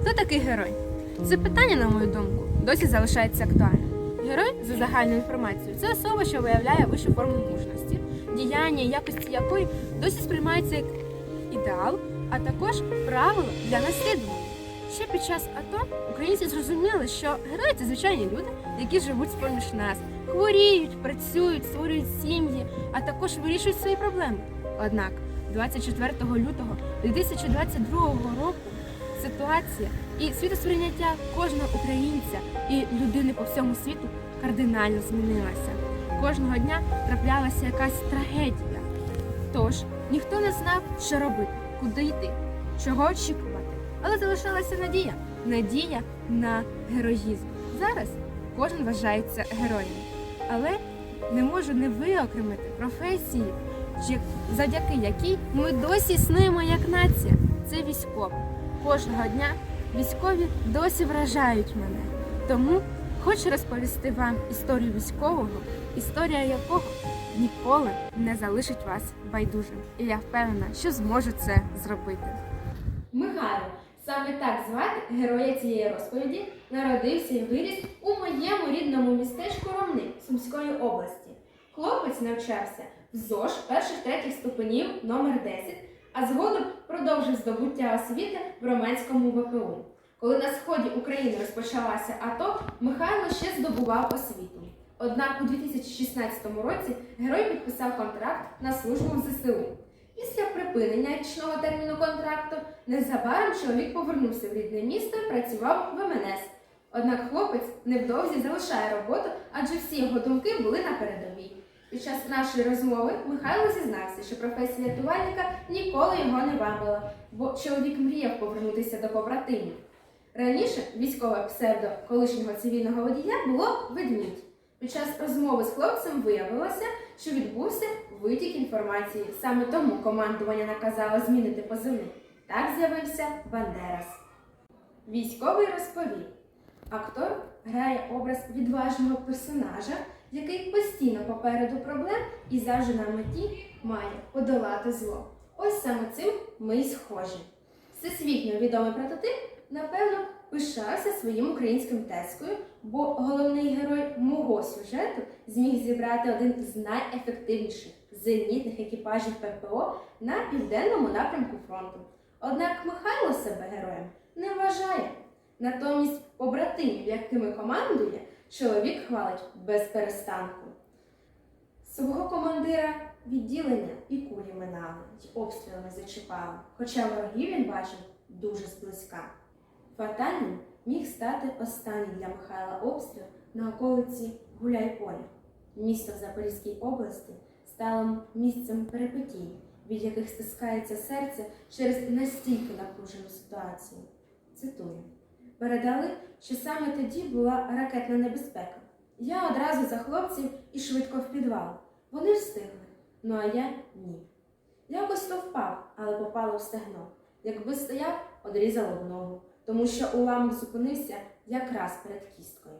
Хто такий герой? Це питання, на мою думку, досі залишається актуальним. Герой, за загальною інформацією, це особа, що виявляє вищу форму мужності, діяння, якості якої досі сприймаються як ідеал, а також правило для наслідування. Ще під час АТО українці зрозуміли, що герої це звичайні люди, які живуть з-поміж нас, хворіють, працюють, створюють сім'ї, а також вирішують свої проблеми. Однак 24 лютого 2022 року ситуація і світосприйняття кожного українця і людини по всьому світу кардинально змінилася. Кожного дня траплялася якась трагедія. Тож ніхто не знав, що робити, куди йти, чого очікувати. Але залишалася надія надія на героїзм. Зараз кожен вважається героєм. Але не можу не виокремити професії, завдяки якій ми досі існуємо як нація. Це військові. Кожного дня військові досі вражають мене. Тому хочу розповісти вам історію військового, історія якого ніколи не залишить вас байдужим. І я впевнена, що зможу це зробити. Михайло, саме так звати героя цієї розповіді, народився і виріс у моєму рідному містечку Ромни Сумської області. Хлопець навчався в ЗОЖ перших третіх ступенів номер 10, а згодом продовжив здобуття освіти в Романському ВПУ. Коли на сході України розпочалася АТО, Михайло ще здобував освіту. Однак у 2016 році герой підписав контракт на службу в ЗСУ. Після припинення річного терміну контракту незабаром чоловік повернувся в рідне місто і працював в МНС. Однак хлопець невдовзі залишає роботу, адже всі його думки були на передовій. Під час нашої розмови Михайло зізнався, що професія рятувальника ніколи його не вабила, бо чоловік мріяв повернутися до побратимів. Раніше військове псевдо колишнього цивільного водія було ведмідь. Під час розмови з хлопцем виявилося, що відбувся витік інформації. Саме тому командування наказало змінити позивний. Так з'явився Бандерас. Військовий розповів. Актор грає образ відважного персонажа, який постійно попереду проблем і завжди на меті має подолати зло. Ось саме цим ми й схожі. Всесвітньо відомий прототип, напевно, пишався своїм українським тескою, бо головний герой мого сюжету зміг зібрати один з найефективніших зенітних екіпажів ППО на південному напрямку фронту. Однак Михайло себе героєм не вважає. Натомість побратимів, якими командує, чоловік хвалить без перестанку. Свого командира відділення і кулі минали, й обстрілами зачіпали, хоча ворогів він бачив дуже зблизька. Фатальним міг стати останній для Михайла обстріл на околиці Гуляйполя. Місто в Запорізькій області стало місцем перепитій, від яких стискається серце через настільки напружену ситуацію. Цитую. Передали, що саме тоді була ракетна небезпека. Я одразу за хлопців і швидко в підвал. Вони встигли, ну а я ні. Якось то впав, але попало в стегно. Якби стояв, одрізало б ногу, тому що уламок зупинився якраз перед кісткою.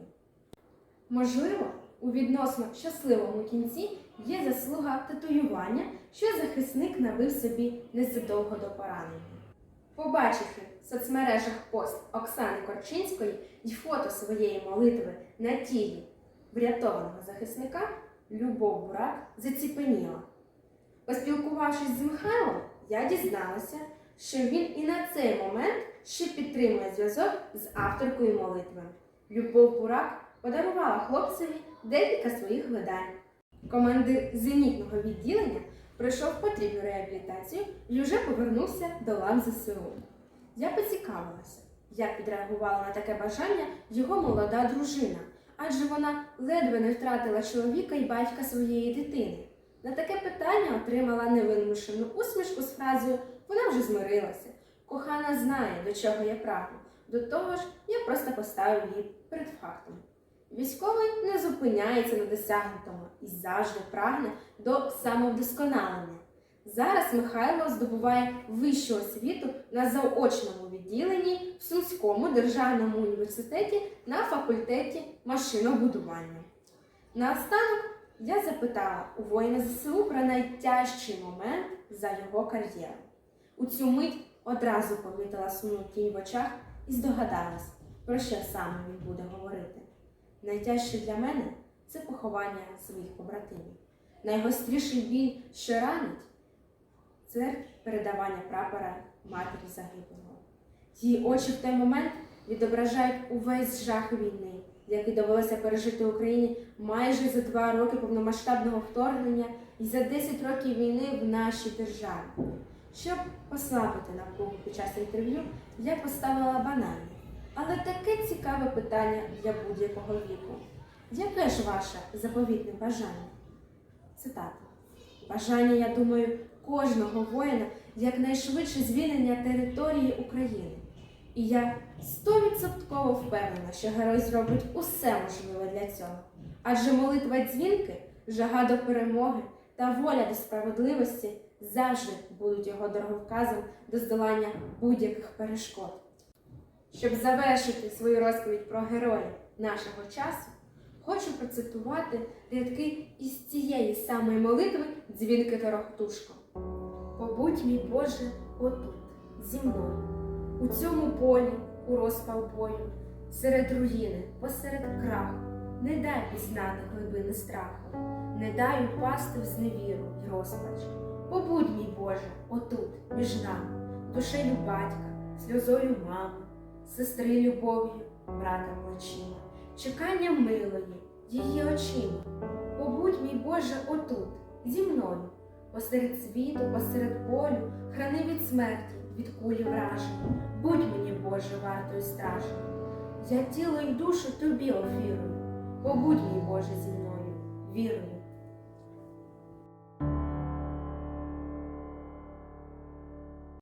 Можливо, у відносно щасливому кінці є заслуга татуювання, що захисник набив собі незадовго до поранення. Побачивши в соцмережах пост Оксани Корчинської і фото своєї молитви на тілі врятованого захисника, Любов Бурак заціпеніла. Поспілкувавшись з Михайлом, я дізналася, що він і на цей момент ще підтримує зв'язок з авторкою молитви. Любов Бурак подарувала хлопцеві декілька своїх видань. Командир зенітного відділення пройшов потрібну реабілітацію і вже повернувся до лав ЗСУ. Я поцікавилася, як відреагувала на таке бажання його молода дружина, адже вона ледве не втратила чоловіка і батька своєї дитини. На таке питання отримала невимушену усмішку з фразою Вона вже змирилася. Кохана знає, до чого я прагну. До того ж, я просто поставив її перед фактом. Військовий не зупиняється на досягнутому і завжди прагне до самовдосконалення. Зараз Михайло здобуває вищу освіту на заочному відділенні в Сумському державному університеті на факультеті машинобудування. Наостанок я запитала у воїна ЗСУ про найтяжчий момент за його кар'єру. У цю мить одразу помітила сумну тінь в очах і здогадалась, про що саме він буде говорити. Найтяжче для мене це поховання своїх побратимів. Найгостріший біль, що ранить, це передавання прапора матері загиблого. Її очі в той момент відображають увесь жах війни, який довелося пережити Україні майже за два роки повномасштабного вторгнення і за 10 років війни в нашій державі. Щоб послабити напругу під час інтерв'ю, я поставила банальне, але таке цікаве питання для будь-якого віку. Яке ж ваше заповітне бажання? Цитата. Бажання, я думаю, кожного воїна якнайшвидше звільнення території України. І я стовідсотково впевнена, що герой зробить усе можливе для цього. Адже молитва дзвінки, жага до перемоги та воля до справедливості завжди будуть його дороговказом до здолання будь-яких перешкод. Щоб завершити свою розповідь про героїв нашого часу, хочу процитувати рядки із цієї самої молитви дзвінки Торохтушко. Побудь, мій Боже, отут, зі мною, у цьому полі, у розпал бою, серед руїни, посеред краху, не дай пізнати глибини страху, не дай упасти в зневіру й розпач. Побудь, мій Боже, отут, між нами, душею батька, сльозою мами, сестри любов'ю, брата плачима, чеканням милої, її очима. Побудь, мій Боже, отут, зі мною, посеред світу, посеред болю, храни від смерті, від кулі вражень. Будь мені, Боже, вартою стражею. Я тіло й душу тобі офірую. Побудь, мій Боже, зі мною, вірую.